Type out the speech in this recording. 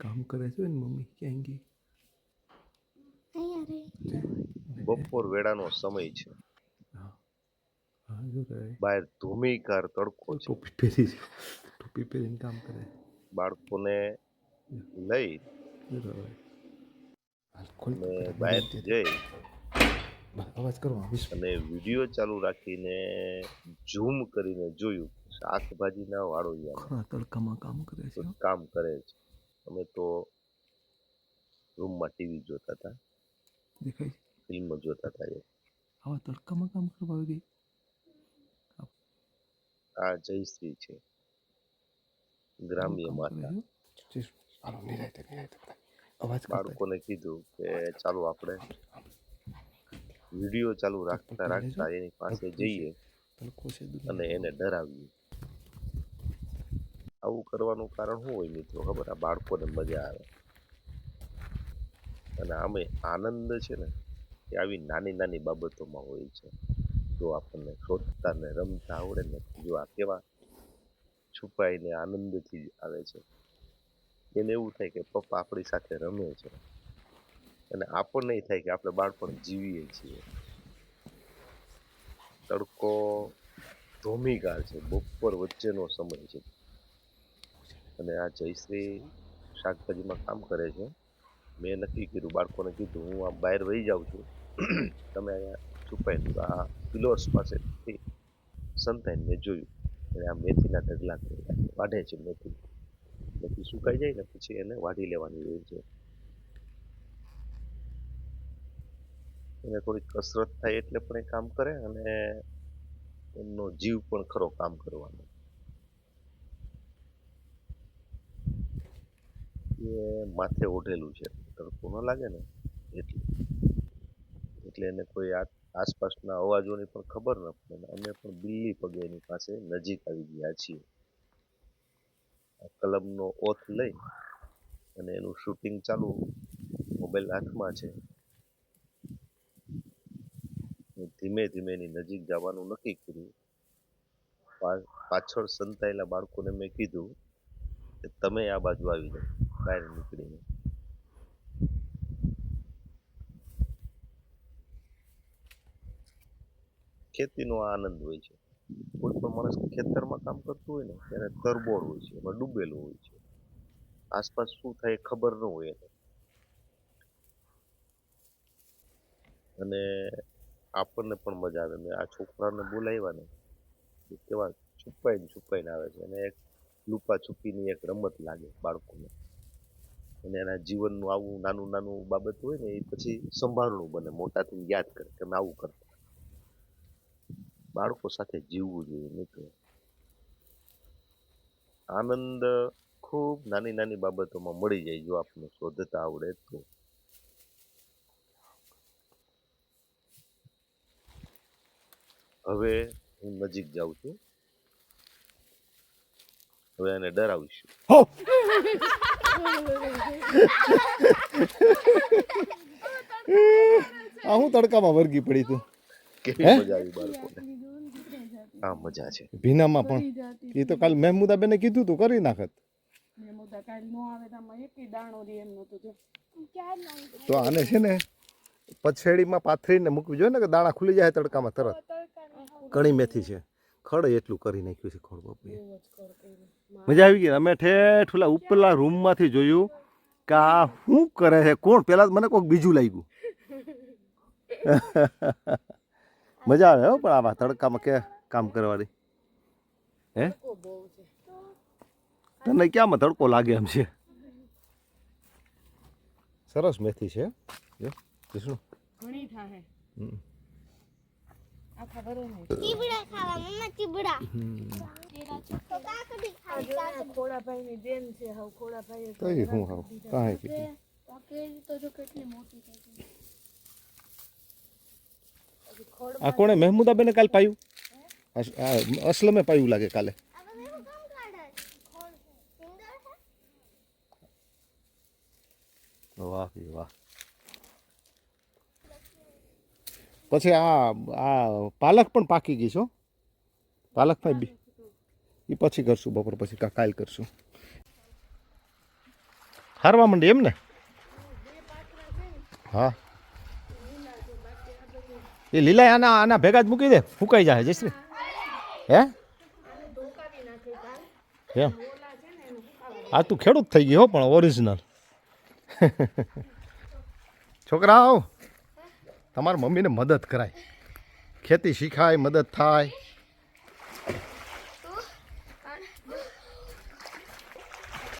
કામ કરે છે ને મમ્મી ક્યાં ગઈ બપોર વેળાનો સમય છે. બહાર ધૂમીકાર તડકો છે. ટોપી પહેરી છે ટોપી પહેરીને કામ કરે. બાળકોને લઈ બહાર જઈ અવાજ કરવા અને વીડિયો ચાલુ રાખીને ઝૂમ કરીને જોયું. શાકભાજીના વાળોયા ખરા તડકામાં કામ કરે છે કામ કરે છે. અમે તો રૂમમાં ટીવી જોતા હતા. દેખાય ફિલ્મ જોતા હતા એ. આવા તડકામાં કામ કરવા આવી ગઈ? આ જયશ્રી છે. ગ્રામ્ય માતા. અવાજ બાળકોને કીધું કે ચાલો આપણે વીડિયો ચાલુ રાખતા રાખતા એની પાસે જઈએ અને એને ડરાવીએ. આવું કરવાનું કારણ શું હોય મિત્રો, ખબર? આ બાળકોને મજા આવે. અને આમે આનંદ છે ને, એ આવી નાની નાની બાબતોમાં હોય છે. જો આપણને શોધતા ને રમતા આવડે ને, જો આ કેવા છુપાઈને આનંદથી આવે છે. એને એવું થાય કે પપ્પા આપણી સાથે રમે છે. અને આપણને એ થાય કે આપણે બાળપણ જીવીએ છીએ. તડકો ધોમીગાર છે, બપોર વચ્ચેનો સમય છે. અને આ જયશ્રી શાકભાજીમાં કામ કરે છે. મેં નક્કી કર્યું બાળકોને કીધું હું આ બહાર વહી જાઉં છું. તમે અહીંયા છુપાઈ આ પિલોર્સ પાસેથી સંતાઈને મેં જોયું. અને આ મેથીના ઢગલા કરેલા છે. વાઢે છે મેથી. મેથી સુકાઈ જાય ને પછી એને વાઢી લેવાની હોય છે. એને થોડી કસરત થાય એટલે પણ એ કામ કરે અને એમનો જીવ પણ ખરો કામ કરવાનો. એ માથે ઓઢેલું છે. તડકો ન લાગે ને, એટલે. એટલે એને કોઈ આસપાસના અવાજોની પણ ખબર ન પડે અમે પણ બિલ્લી પગે એની પાસે નજીક આવી ગયા છીએ. કલમનો ઓથ લઈ અને એનું શૂટિંગ ચાલુ મોબાઈલ હાથમાં છે. ધીમે ધીમે એની નજીક જવાનું નક્કી કર્યું. પાછળ સંતાયેલા બાળકોને મેં કીધું કે તમે આ બાજુ આવી જાઓ. બહાર નીકળીને ખેતીનો આનંદ હોય છે કોઈ પણ માણસ ખેતરમાં કામ કરતું હોય ને ત્યારે તરબોળ હોય છે એમાં ડૂબેલું હોય છે આસપાસ શું થાય ખબર ન હોય એને અને આપણને પણ મજા આવે મેં આ છોકરાને બોલાવ્યા ને કેવા છુપાઈને છુપાઈને આવે છે અને એક લુપા છુપીની એક રમત લાગે બાળકોને અને એના જીવનનું આવું નાનું નાનું બાબત હોય ને એ પછી સંભાળણું બને મોટા થઈને યાદ કરે કે અમે આવું કરતા. બાળકો સાથે જીવવું જોઈએ, મિત્રો. આનંદ ખૂબ નાની નાની બાબતોમાં મળી જાય, જો આપણને શોધતા આવડે તો. હવે હું નજીક જાઉં છું. હવે એને ડરાવીશું. આ હું તડકામાં વર્ગી પડી તું. કેવી મજા આવી બાળકોને. આ મજા છે. ભીનામાં પણ. એ તો કાલ મહેમુદાબેને કીધું તું કરી નાખત. ને મુદ્દા કાલ નો આવે તો આમાં એકેય દાણો રે એમ નતું જો તો આને છે ને પછેડીમાં પાથરીને મૂકવી જોઈએ ને કે દાણા ખુલી જાય તડકામાં તરત. કણી મેથી છે. ખડ એટલું કરી નાખ્યું છે ખોડ બાપુએ. મજા આવી ગઈ. અમે ઠેઠ ઓલા ઉપરલા રૂમમાંથી જોયું કે આ શું કરે છે? કોણ? પેલા તો મને કોઈક બીજું લાગ્યું. મજા આવે હો પણ આવા તડકામાં કે કામ કરવાની. હે? તને ક્યાંમાં તડકો લાગે એમ છે? સરસ મેથી છે. જો વિષ્ણુ ઘણી થાહે. હમ. ચીબડા ખાવા મમ્મા ચીબડા. ખોડાભાઈ ની બેન છે હવે ખોડાભાઈ તો હું હાવ કાંઈ કીધું. કાકડી તો જો કેટલી મોટી થઈ આ કોણે મહેમુદાબેને કાલ પાયું? અસલમે પાયું લાગે કાલે. વાહ વાહ. પછી આ આ પાલક પણ પાકી ગઈ છો પાલક પણ બી. એ પછી કરશું બપોર પછી કાલ કરશું. હારવા માંડી એમ ને? હા. એ લીલા આના આના ભેગા જ મૂકી દે. ફૂંકાઈ જાય, જયશ્રી. હે? એમ આ તું ખેડૂત થઈ ગઈ હો, પણ ઓરિજિનલ છોકરાઓ. તમારા મમ્મીને મદદ કરાય. ખેતી શીખાય મદદ થાય.